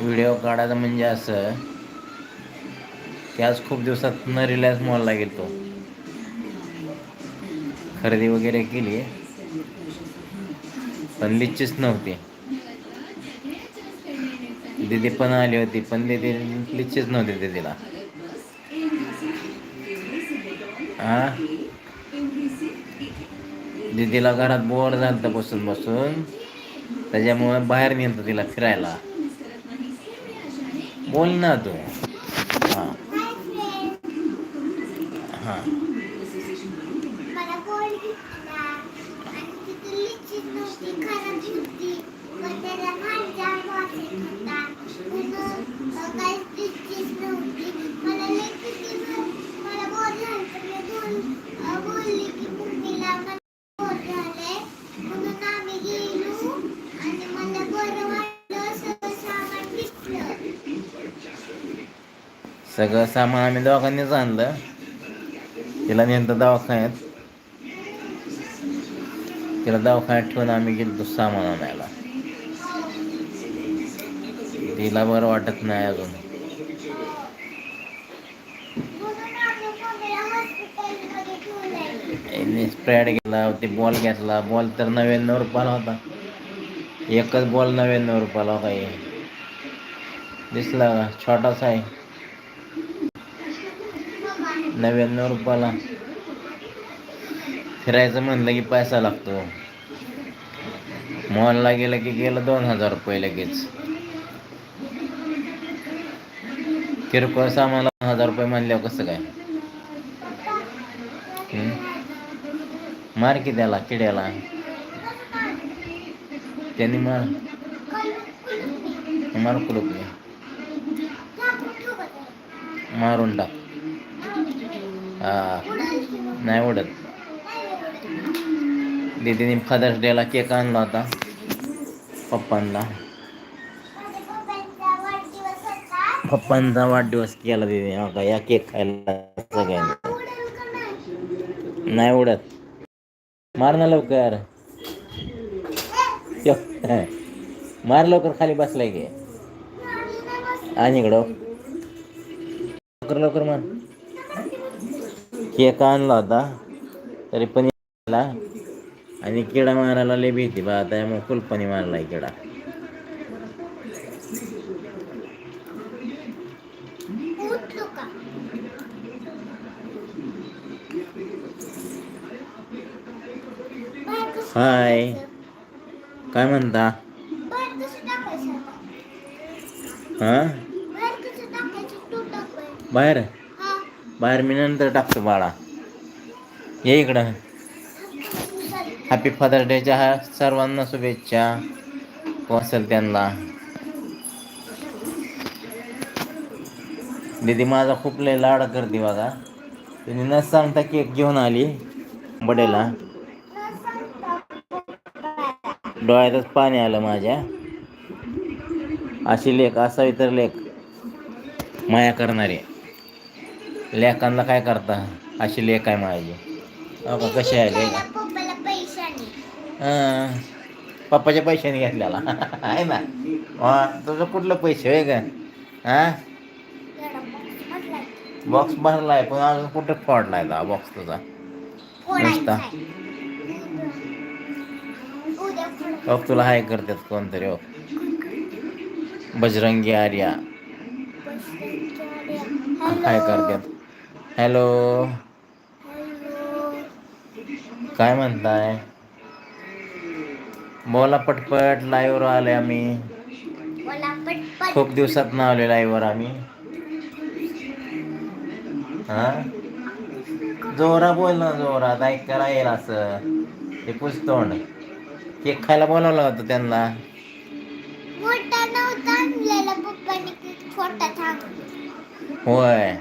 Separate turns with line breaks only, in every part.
Video काढायचा म्हणजे असं की आज खूप दिवसात न रिलायन्स मॉलला गेलो खरेदी वगैरे केली. पण लिच्चीच नव्हती. दिदी पण आली होती पण दिदी लिच्चीच नव्हती दिदीला. हा दिदीला घरात बोर झालं बसून बसून. त्याच्यामुळे बाहेर नेलतो तिला फिरायला. बोल ना तू हा हा
मला बॉल घेतला आणि तिथे लिचिक नव्हती खराब होती पण त्याला माझ्या वास येत होता म्हणून अ, काहीच लिचीच नव्हती मला लई किती वेळ- मला बोर झालं तर मी बोल अ, बोलली की मम्मीला मला बोर झालंय म्हणून आम्ही गेलो आणि मला बरं वाटलं सगळं सामान दिसलं
सगळं सामान आम्ही दोघांनीच आणलं तिला नेलं दवाखान्यात तिला दवाखान्यात ठेवून आम्ही गेलो सामान आणायला. तिला बरं वाटत नाही अजून. स्प्रेड घेतला ते बॉल घेतला. बॉल तर नव्याण्णव रुपयाला होता. एकच बॉल नव्याण्णव रुपयाला काही दिसला का? छोटासा आहे. नव्याण्णव रुपयाला. फिरायचं म्हणलं की पैसा लागतो. मॉलला गेलं की गेलं दोन हजार रुपये लगेच. किरकोळ सामानला दोन हजार रुपये म्हणल्यावर कसं काय? मार की त्याला किड्याला. त्यांनी मार. मार कुलपले मारून टाक. हा नाही उडत. दीदीने फादर्स डेला केक आणला होता. पप्पांना. पप्पांचा वाढदिवस केला दीदी हो का या केक खायला सगळ्यांनी. नाही उडत. मार ना लवकर. मार लवकर खाली बसलाय की. आणि इकडं. लवकर लवकर मार. केक आणला होता. तरी पण याला. आणि किडा मारायला लय भीती बा. त्यामुळे कुलपणी मारलाय किडा. हाय? काय म्हणता?
आता?
हां
बाहेर कसं टाकायचं तू टाक बाहेर.
मी नंतर टाकतो बाळा. ये इकडं. हॅपी फादर डेच्या हा सर्वांना शुभेच्छा. असेल त्यांना. दीदी माझा खूप लय लाड करते बघा. तिने न सांगता केक घेऊन आली बडेला डोळ्यातच पाणी आलं माझ्या. अशी लेख असावी तर लेख माया करणारे. लेखांना काय करता? अशी लेख आहे माझी. हो का कशी आहे लेख हां. पप्पाच्या पैशाने घेतलेला आहे ना? हा तुझं कुठलं पैसे होय का हां. बॉक्स भरलाय पण अजून कुठं फोडलाय का बॉक्स तुझा? नुसता.
आहे.
बघ तुला हाय करतात कोणतरी हो. बजरंगी आर्या. हाय करतात हॅलो. काय म्हणताय? बोला पटपट लाईव्हवर आले आम्ही. खूप दिवसात ना आले लाईव्हवर आम्ही. हा? जोरा बोल ना जोरात ऐकायला येईल असं. ते पुस्तोंड केक खायला बोलावलं होतं त्यांना. होय.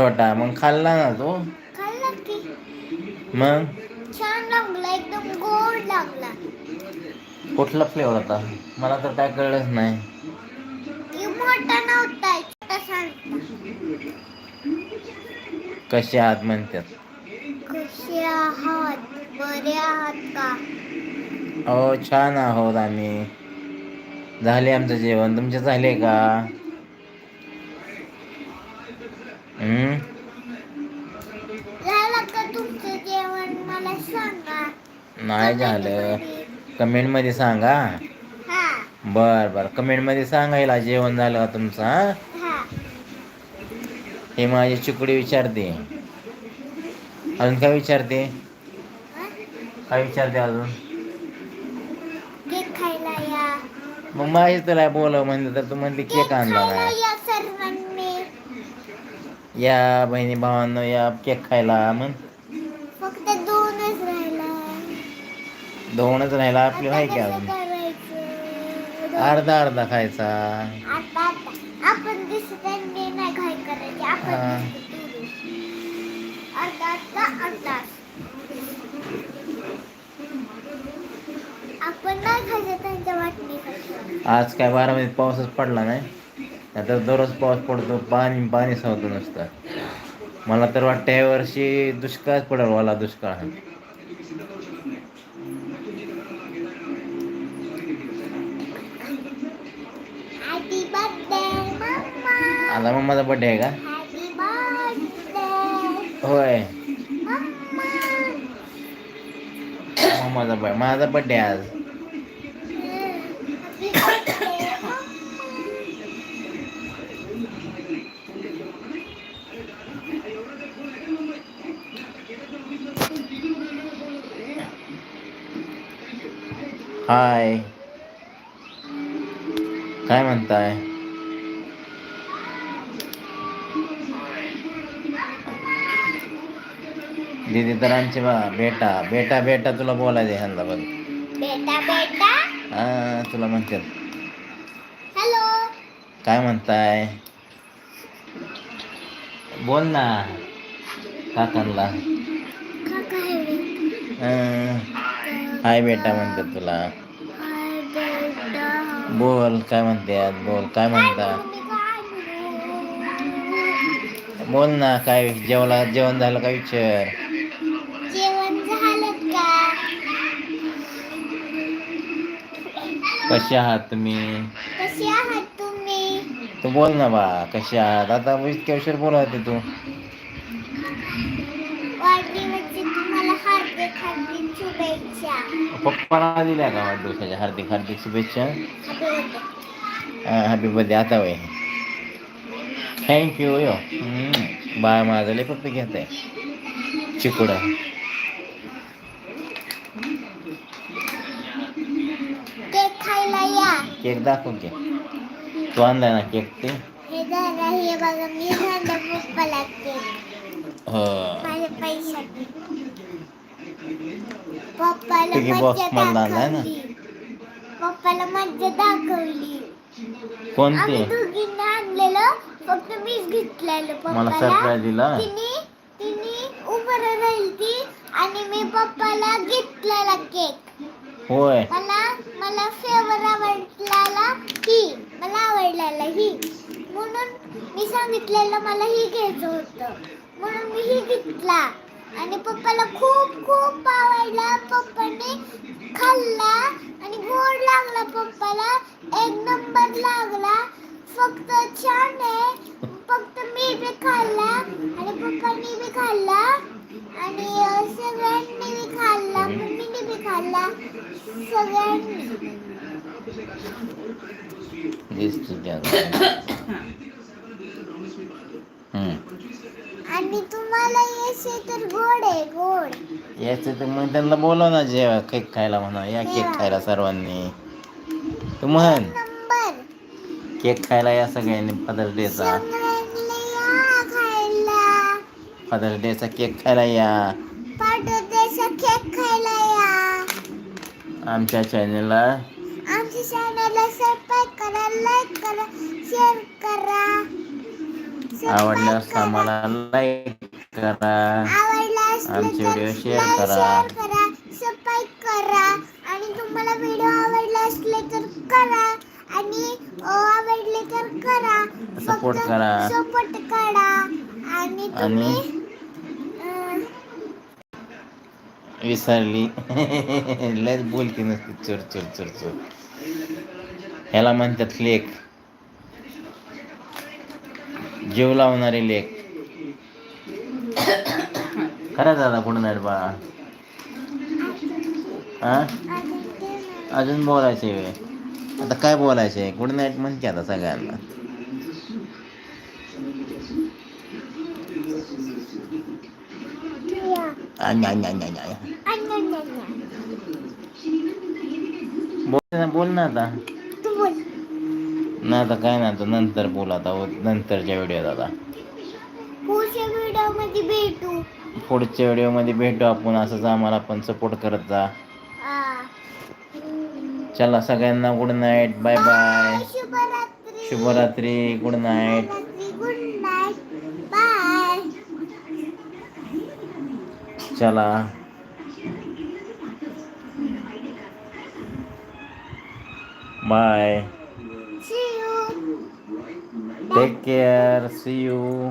छोटा मग खाल्ला ना तू?
खाल्ला की.
मग?
छान लागला एकदम गोड लागला.
कुठला फ्लेवर होता? मला तर काय कळलंच नाही.
मोठा नव्हता
कसे आहात म्हणतात?
कसे आहात? बरे आहात का?
हो छान आहोत आम्ही. झाले आमचं जेवण. तुमचे झाले का?
झालं सांगा.
नाही झालं. कमेंटमध्ये सांगा.
हा.
बर बर. कमेंटमध्ये सांगायला जेवण झालं का तुमचं हा? माझी चिकडी विचारते. अजून काय विचारते? काय विचारते अजून? मग माझी तुला बोलव म्हणलं तर तू म्हणते केक आणला नाही.
या
बहिणी भावांनो या केक खायला मग
फक्त दोनच राहिला
दोनच राहिला आपली आहे की अजून अर्धा अर्धा खायचा
आपण दिसतांनी नाही घाई करायची आपण. दिसतो दूर. अर्धा अर्धा अर्धा आपण नाही खायचं त्यांच्या वाटणीसाठी
आज काय बारामध्ये पाऊसच पडला नाही नाहीतर दररोज पाऊस पडतो पाणी पाणी सावतं नसतं. मला तर वाटतं या वर्षी दुष्काळच पडेल वाला दुष्काळ हा. आता मग माझा बड्डे आहे का? होय. माझा माझा बड्डे आज. हाय. काय म्हणताय? दीदी तर आमचे बा बेटा बेटा बेटा तुला बोलायचे ह्यांना बघ
बेटा बेटा.
हा तुला म्हणतात.
हॅलो.
काय म्हणताय? बोल ना काकांना. हाय बेटा म्हणतात तुला. बोल काय म्हणतात बोल काय म्हणता? बोल ना काय जेवला जेवण झालं का विचार? कसे आहात तुम्ही? तू बोल ना बा कसे आहात? आता इतक्या उशीर बोलत तू.
हार्दिक शुभेच्छा.
पप्पाला दिल्या का वाढदिवसाच्या हार्दिक हार्दिक शुभेच्छा. Happy birthday. आता वय. थँक्यू यो. बाय माझं लय फक्त घेत आहे. चिकुडा.
केक खायला या.
केक दाखव की तू आणलाय ना केक ते?
हे झालं हे बघा मी झालं पप्पाला केक.
हो.
माझ्या पप्पाला मज्जा
ना?
दाखवली. पप्पाला मज्जा दाखवली.
कोणते?
आम्ही दोघींना आणलेलं फक्त मीच घेतलेलं
मला
पप्पाला.
सरप्राईज दिला.
तिने तिने उभं राहिली ती आणि मी पप्पाला घेतलेला केक
होय.
मला मला फेवर आवडलेला ही मला आवडलेला ही. म्हणून मी सांगितलेलं मला ही घ्यायचं होतं. म्हणून मी ही घेतला. आणि पप्पाला खूप खूप आवडला पप्पाने खाल्ला आणि गोड लागला पप्पाला. एक नंबर लागला. फक्त छान आहे. फक्त मी बी खाल्ला आणि पप्पानी बी खाल्ला आणि सगळ्यांनी बी खाल्ला. मम्मीने बी खाल्ला. सगळ्यांनी. येसे तर
मग त्यांना बोलव ना जेवा केक खायला म्हणा या केक खायला सर्वांनी. तू म्हण. केक खायला या सगळ्यांनी फादर्स डेचा फादर्स डेचा केक खायला या.
पाठवतेचा केक खायला या.
आमच्या चॅनलला
आमच्या चॅनलला सबस्क्राईब करा लाईक करा शेअर करा.
आवडल्यास. आम्हाला लाईक करा. आमचे व्हिडिओ शेअर करा.
करा सबस्क्राईब करा. आणि तुम्हाला व्हिडिओ आवडला असले तर करा. आणि आवडले तर करा.
Support करा.
सपोर्ट करा आणि तुम्ही
विसरली. लयच बोलती नसते चुर चुर चुर चुर. ह्याला म्हणतात लेख. जीव लावणारे लेख. खरं दादा कुठून नाईट बाळा? हा
अजून
बोलायचे आता काय बोलायचे? गुड नाईट म्हणते आता सगळ्यांना. बोल ना बोल ना आता.
नाही
ना आता काय ना आता नंतर बोल आता. नंतरच्या व्हिडिओत आता
पुढच्या भेटू.
पुढच्या व्हिडिओमध्ये भेटू आपण. असंच आम्हाला पण सपोर्ट करत जा. चला सगळ्यांना गुड नाईट बाय बाय शुभरात्री. गुड नाईट
शुभरात्री. गुड नाईट बाय
चला. Bye
see you
take care see you